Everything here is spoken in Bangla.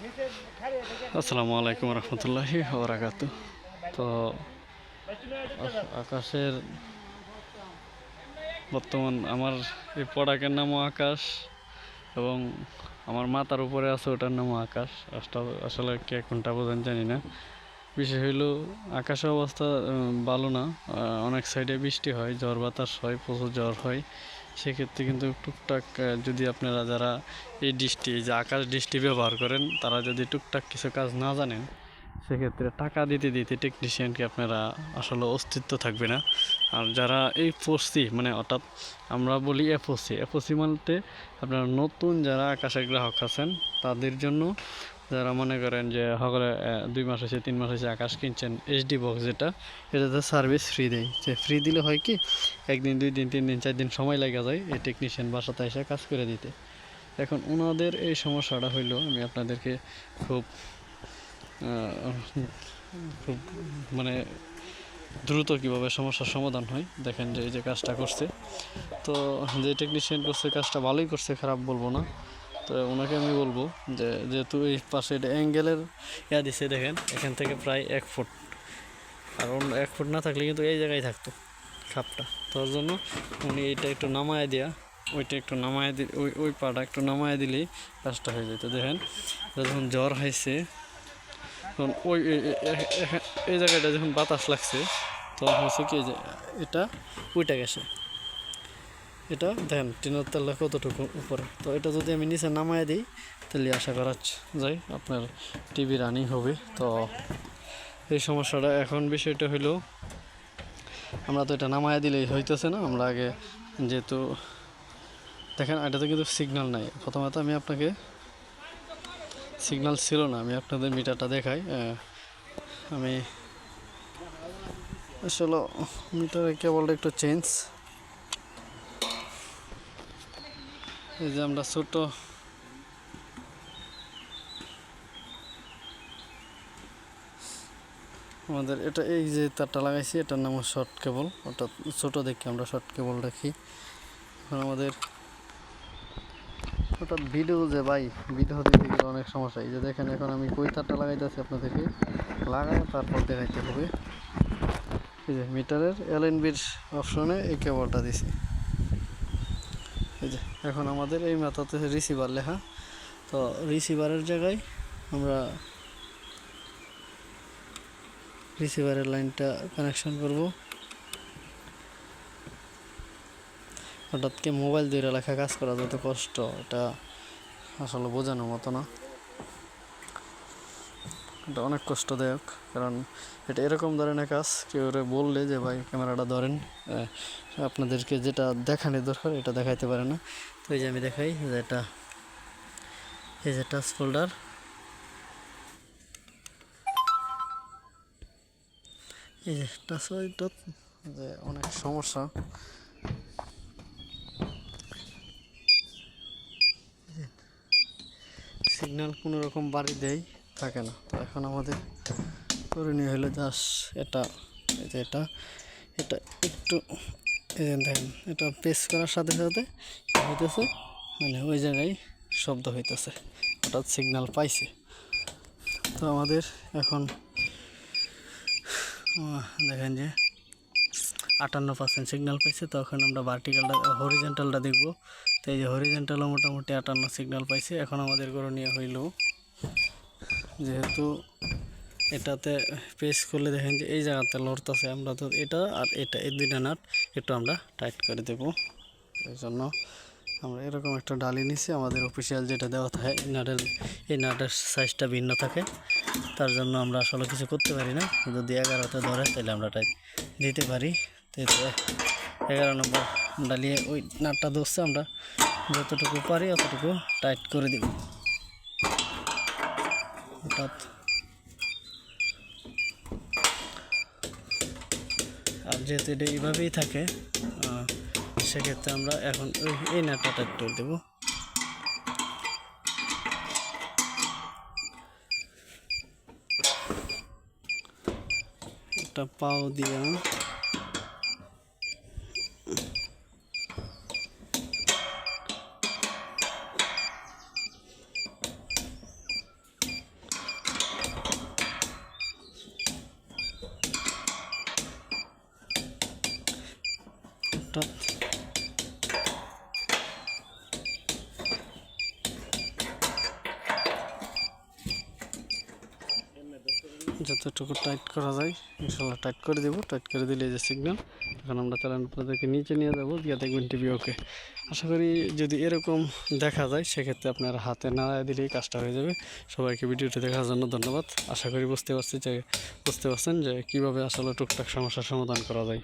আসসালামু আলাইকুম রহমতুল্লাহি ওবরাকাতু। তো আকাশের বর্তমান আমার এই পড়াকের নামও আকাশ এবং আমার মাথার উপরে আছে ওটার নামও আকাশ। আসলে কে কোনটা বোঝেন জানি না। বিশেষ হইল আকাশের অবস্থা ভালো না। অনেক সাইডে বৃষ্টি হয়, ঝড় বাতাস হয়, প্রচুর জ্বর হয়। সেক্ষেত্রে কিন্তু টুকটাক যদি আপনারা যারা এই এই যে আকাশ দৃষ্টি ব্যবহার করেন, তারা যদি টুকটাক কিছু কাজ না জানেন, সেক্ষেত্রে টাকা দিতে দিতে টেকনিশিয়ানকে আপনারা আসলে অস্তিত্ব থাকবে না। আর যারা এই পড়ছি মানে অর্থাৎ আমরা বলি এফওসি এফওসি মানতে আপনারা নতুন যারা আকাশের গ্রাহক আছেন, তাদের জন্য যারা মনে করেন যে সকলে দুই মাস হয়েছে তিন মাস হয়েছে আকাশ কিনছেন এইচডি বক্স যেটা, এটাতে সার্ভিস ফ্রি দেয়। যে ফ্রি দিলে হয় কি, একদিন, দুই দিন, তিন দিন, চার দিন সময় লাগা যায় এই টেকনিশিয়ান বাসাতে এসে কাজ করে দিতে। এখন ওনাদের এই সমস্যাটা হইল, আমি আপনাদেরকে খুব খুব মানে দ্রুত কীভাবে সমস্যার সমাধান হয়, দেখেন যে এই যে কাজটা করছে। তো যে টেকনিশিয়ান করছে, কাজটা ভালোই করছে, খারাপ বলব না। তো ওনাকে আমি বলব যে, যেহেতু এই পাশে এটা অ্যাঙ্গেলের ইয়া দিছে, দেখেন, এখান থেকে প্রায় এক ফুট। আর অন্য এক ফুট না থাকলে কিন্তু এই জায়গায় থাকতো খাপটা। তোর জন্য উনি এইটা একটু নামায় দেয়া, ওইটা একটু নামায় দি, ওই ওই পাটা একটু নামায় দিলেই কাজটা হয়ে যেত দেখেন যখন জ্বর হয়েছে, তখন ওই, এই জায়গাটা যখন বাতাস লাগছে, তখন হচ্ছে কি, যে এটা উইটা গেছে। এটা দেখেন, টিনের তলা কতটুকু উপরে। তো এটা যদি আমি নিচে নামায় দিই, তাহলে আশা করা যায় আপনার টিভি রানিং হবে। তো এই সমস্যাটা এখন বিষয়টা হলো আমরা তো এটা নামায় দিলেই হইতেছে না। আমরা আগে যেহেতু, দেখেন, এটাতে কিন্তু সিগন্যাল নাই। প্রথমত আমি আপনাকে সিগন্যাল ছিল না, আমি আপনাদের মিটারটা দেখাই। আমি আসলে মিটারের কেবলটা একটু চেঞ্জ এই যে আমরা ছোট। আমাদের এটা এই যে তারটা লাগাইছি, এটার নাম শর্ট কেবল ওটা ছোট দেখি আমরা শর্ট কেবল রাখি। এখন আমাদের ওটা ভিডিও যে ভাই ভিডিও দিতে গেলে অনেক সমস্যা। এই যে দেখেন, এখন আমি কই তারটা লাগাইতেছি আপনাদেরকে? লাগাই তারপর দেখাইতে হবে। এই যে মিটারের এলএনবির অপশনে এই কেবলটা দিছি। এই যে, এখন আমাদের এই মাথাতে রিসিভার লেখা। তো রিসিভারের জায়গায় আমরা রিসিভারের লাইনটা কানেকশন করব। হঠাৎকে মোবাইল দিয়ে লেখা কাজ করা যত কষ্ট, এটা আসলে বোঝানোর মতো না। এটা অনেক কষ্টদায়ক, কারণ এটা এরকম ধরনের কাজ, কেউ বললে যে, ভাই, ক্যামেরাটা ধরেন। আপনাদেরকে যেটা দেখানোর দরকার, এটা দেখাইতে পারে না। তো এই যে আমি দেখাই যে এটা, এই যে টাচ ফোল্ডার। এই যে টাচ যে অনেক সমস্যা। সিগন্যাল কোনো রকম বাড়ি দেয়। থাকে না। তো এখন আমাদের করণীয় হলো জাস্ট এটা, এই যে এটা এটা একটু, এই যে দেখেন, এটা প্রেস করার সাথে সাথে হইতেছে? মানে ওই জায়গায় শব্দ হইতেছে, হঠাৎ সিগন্যাল পাইছে। তো আমাদের এখন দেখেন যে আটান্ন পার্সেন্ট সিগন্যাল পাইছে তখন আমরা ভার্টিক্যালটা হরিজেন্টালটা দেখব। তো এই যে হরিজেন্টালও মোটামুটি আটান্ন সিগন্যাল পাইছে। এখন আমাদের করণীয় হইল যেহেতু এটাতে পেস করলে দেখেন যে এই জায়গাতে লড়তেছে আমরা তো এটা আর এটা, এই দুইটা নাট একটু আমরা টাইট করে দেবো। এই জন্য আমরা এরকম একটা ডালি নিছি, আমাদের অফিসিয়াল যেটা দেওয়া থাকে নাটের, এই নাটের সাইজটা ভিন্ন থাকে। তার জন্য আমরা আসলে কিছু করতে পারি না। যদি এগারোতে ধরে, তাহলে আমরা টাইট দিতে পারি। এগারো নম্বর ডালিয়ে ওই নাটটা ধরছে আমরা, যতটুকু পারি অতটুকু টাইট করে দিব। অর্থাৎ আর যেহেতু এটা এইভাবেই থাকে সেক্ষেত্রে আমরা এখন ওই এই নাটটা করে দেবো। একটা পাও দিয়া অর্থাৎ যতটুকু টাইট করা যায়, ইনশাল্লাহ টাইট করে দেবো। টাইট করে দিলে যে সিগন্যাল এখন আমরা চালান আপনাদেরকে নিচে নিয়ে যাব, গিয়ে দেখবেন টিভি ওকে আশা করি যদি এরকম দেখা যায়, সেক্ষেত্রে আপনার হাতে নাড়ায় দিলেই কাজটা হয়ে যাবে। সবাইকে ভিডিওটি দেখার জন্য ধন্যবাদ। আশা করি বুঝতে পারছি যে, বুঝতে পারছেন যে কীভাবে আসলে টুকটাক সমস্যার সমাধান করা যায়।